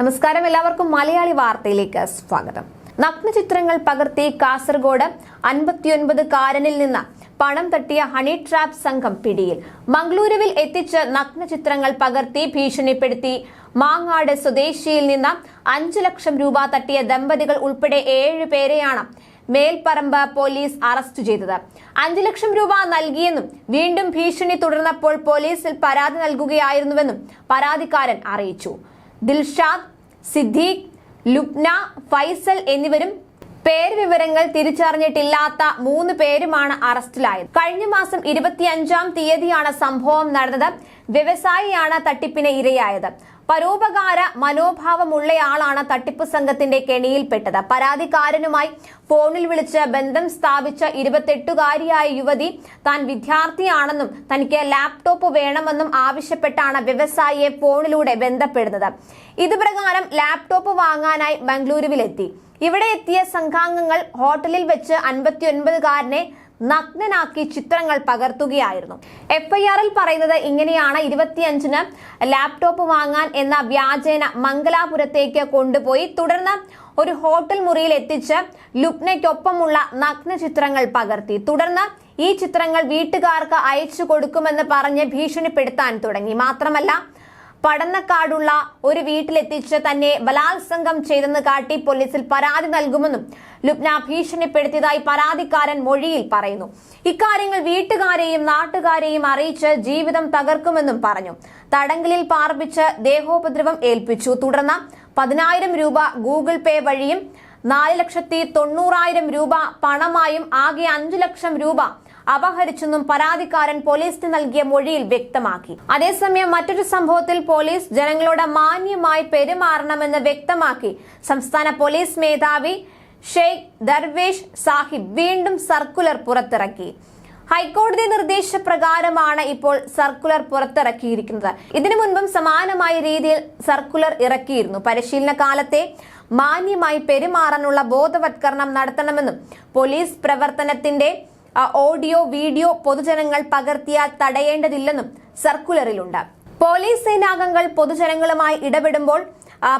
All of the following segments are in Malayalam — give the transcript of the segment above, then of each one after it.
നമസ്കാരം. എല്ലാവർക്കും മലയാളി വാർത്തയിലേക്ക് സ്വാഗതം. നഗ്നചിത്രങ്ങൾ പകർത്തി കാസർഗോഡ് അൻപത്തിയൊൻപത് കാരനിൽ നിന്ന് പണം തട്ടിയ ഹണി ട്രാപ്പ് സംഘം പിടിയിൽ. മംഗളൂരുവിൽ എത്തിച്ച് നഗ്നചിത്രങ്ങൾ പകർത്തി ഭീഷണിപ്പെടുത്തി. മാങ്ങാട് സ്വദേശിയിൽ നിന്ന് അഞ്ചു ലക്ഷം രൂപ തട്ടിയ ദമ്പതികൾ ഉൾപ്പെടെ ഏഴ് പേരെയാണ് മേൽപ്പറമ്പ് പോലീസ് അറസ്റ്റ് ചെയ്തത്. അഞ്ചു ലക്ഷം രൂപ നൽകിയെന്നും വീണ്ടും ഭീഷണി തുടർന്നപ്പോൾ പോലീസിൽ പരാതി നൽകുകയായിരുന്നുവെന്നും പരാതിക്കാരൻ അറിയിച്ചു. ദിൽഷാദ് സിദ്ദീഖ് ലുബ്ന ഫൈസൽ എന്നിവരും പേര് വിവരങ്ങൾ തിരിച്ചറിഞ്ഞിട്ടില്ലാത്ത മൂന്ന് പേരുമാണ് അറസ്റ്റിലായത്. കഴിഞ്ഞ മാസം ഇരുപത്തിയഞ്ചാം തീയതിയാണ് സംഭവം നടന്നത്. വ്യവസായിയാണ് തട്ടിപ്പിന് ഇരയായത്. പരോപകാര മനോഭാവമുള്ളയാളാണ് തട്ടിപ്പ് സംഘത്തിന്റെ കെണിയിൽപ്പെട്ടത്. പരാതിക്കാരനുമായി ഫോണിൽ വിളിച്ച് ബന്ധം സ്ഥാപിച്ച ഇരുപത്തെട്ടുകാരിയായ യുവതി താൻ വിദ്യാർത്ഥിയാണെന്നും തനിക്ക് ലാപ്ടോപ്പ് വേണമെന്നും ആവശ്യപ്പെട്ടാണ് വ്യവസായിയെ ഫോണിലൂടെ ബന്ധപ്പെടുന്നത്. ഇതുപ്രകാരം ലാപ്ടോപ്പ് വാങ്ങാനായി ബംഗളൂരുവിലെത്തി. ഇവിടെ എത്തിയ സംഘാംഗങ്ങൾ ഹോട്ടലിൽ വെച്ച് അൻപത്തിയൊൻപതുകാരനെ നഗ്നനാക്കി ചിത്രങ്ങൾ പകർത്തുകയായിരുന്നു. എഫ് ഐ ആറിൽ പറയുന്നത് ഇങ്ങനെയാണ്. ഇരുപത്തിയഞ്ചിന് ലാപ്ടോപ്പ് വാങ്ങാൻ എന്ന വ്യാജേന മംഗലാപുരത്തേക്ക് കൊണ്ടുപോയി. തുടർന്ന് ഒരു ഹോട്ടൽ മുറിയിൽ എത്തിച്ച് ലുപ്നയ്ക്കൊപ്പമുള്ള നഗ്ന ചിത്രങ്ങൾ പകർത്തി. തുടർന്ന് ഈ ചിത്രങ്ങൾ വീട്ടുകാർക്ക് അയച്ചു കൊടുക്കുമെന്ന് പറഞ്ഞ് ഭീഷണിപ്പെടുത്താൻ തുടങ്ങി. മാത്രമല്ല പടന്നക്കാടുള്ള ഒരു വീട്ടിലെത്തിച്ച് തന്നെ ബലാത്സംഗം ചെയ്തെന്ന് കാട്ടി പോലീസിൽ പരാതി നൽകുമെന്നും ലുബ്ന ഭീഷണിപ്പെടുത്തിയതായി പരാതിക്കാരൻ മൊഴിയിൽ പറയുന്നു. ഇക്കാര്യങ്ങൾ വീട്ടുകാരെയും നാട്ടുകാരെയും അറിയിച്ച് ജീവിതം തകർക്കുമെന്നും പറഞ്ഞു. തടങ്കലിൽ പാർപ്പിച്ച് ദേഹോപദ്രവം ഏൽപ്പിച്ചു. തുടർന്ന് പതിനായിരം രൂപ ഗൂഗിൾ പേ വഴിയും നാല് ലക്ഷത്തി തൊണ്ണൂറായിരം രൂപ പണമായും ആകെ അഞ്ചു ലക്ഷം രൂപ അപഹരിച്ചെന്നും പരാതിക്കാരൻ പോലീസിന് നൽകിയ മൊഴിയിൽ വ്യക്തമാക്കി. അതേസമയം മറ്റൊരു സംഭവത്തിൽ പോലീസ് ജനങ്ങളോട് മാന്യമായി പെരുമാറണമെന്ന് വ്യക്തമാക്കി. സംസ്ഥാന പോലീസ് മേധാവി ഷെയ്ഖ് ദർവേഷ് സാഹിബ് വീണ്ടും സർക്കുലർ പുറത്തിറക്കി. ഹൈക്കോടതി നിർദ്ദേശപ്രകാരമാണ് ഇപ്പോൾ സർക്കുലർ പുറത്തിറക്കിയിരിക്കുന്നത്. ഇതിനു മുൻപും സമാനമായ രീതിയിൽ സർക്കുലർ ഇറക്കിയിരുന്നു. പരിശീലന കാലത്തെ മാന്യമായി പെരുമാറാനുള്ള ബോധവത്കരണം നടത്തണമെന്നും പോലീസ് പ്രവർത്തനത്തിന്റെ ആ, ഓഡിയോ വീഡിയോ പൊതുജനങ്ങൾ പകർത്തിയാൽ തടയേണ്ടതില്ലെന്നും സർക്കുലറിലുണ്ട്. പോലീസ് സേനാംഗങ്ങൾ പൊതുജനങ്ങളുമായി ഇടപെടുമ്പോൾ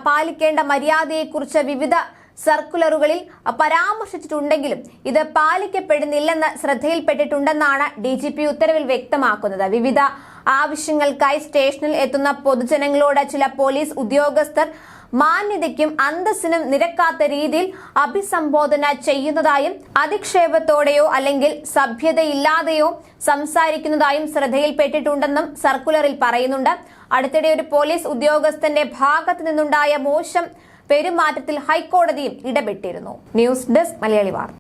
പാലിക്കേണ്ട മര്യാദയെക്കുറിച്ച് വിവിധ സർക്കുലറുകളിൽ പരാമർശിച്ചിട്ടുണ്ടെങ്കിലും ഇത് പാലിക്കപ്പെടുന്നില്ലെന്ന് ശ്രദ്ധയിൽപ്പെട്ടിട്ടുണ്ടെന്നാണ് ഡി ജി പി ഉത്തരവിൽ വ്യക്തമാക്കുന്നത്. വിവിധ ആവശ്യങ്ങൾക്കായി സ്റ്റേഷനിൽ എത്തുന്ന പൊതുജനങ്ങളോട് ചില പോലീസ് ഉദ്യോഗസ്ഥർ മാന്യതയ്ക്കും അന്തസ്സിനും നിരക്കാത്ത രീതിയിൽ അഭിസംബോധന ചെയ്യുന്നതായും അധിക്ഷേപത്തോടെയോ അല്ലെങ്കിൽ സഭ്യതയില്ലാതെയോ സംസാരിക്കുന്നതായും ശ്രദ്ധയിൽപ്പെട്ടിട്ടുണ്ടെന്നും സർക്കുലറിൽ പറയുന്നുണ്ട്. അടുത്തിടെ ഒരു പോലീസ് ഉദ്യോഗസ്ഥന്റെ ഭാഗത്തു നിന്നുണ്ടായ മോശം പെരുമാറ്റത്തിൽ ഹൈക്കോടതിയും ഇടപെട്ടിരുന്നു. News desk Malayali Vartha.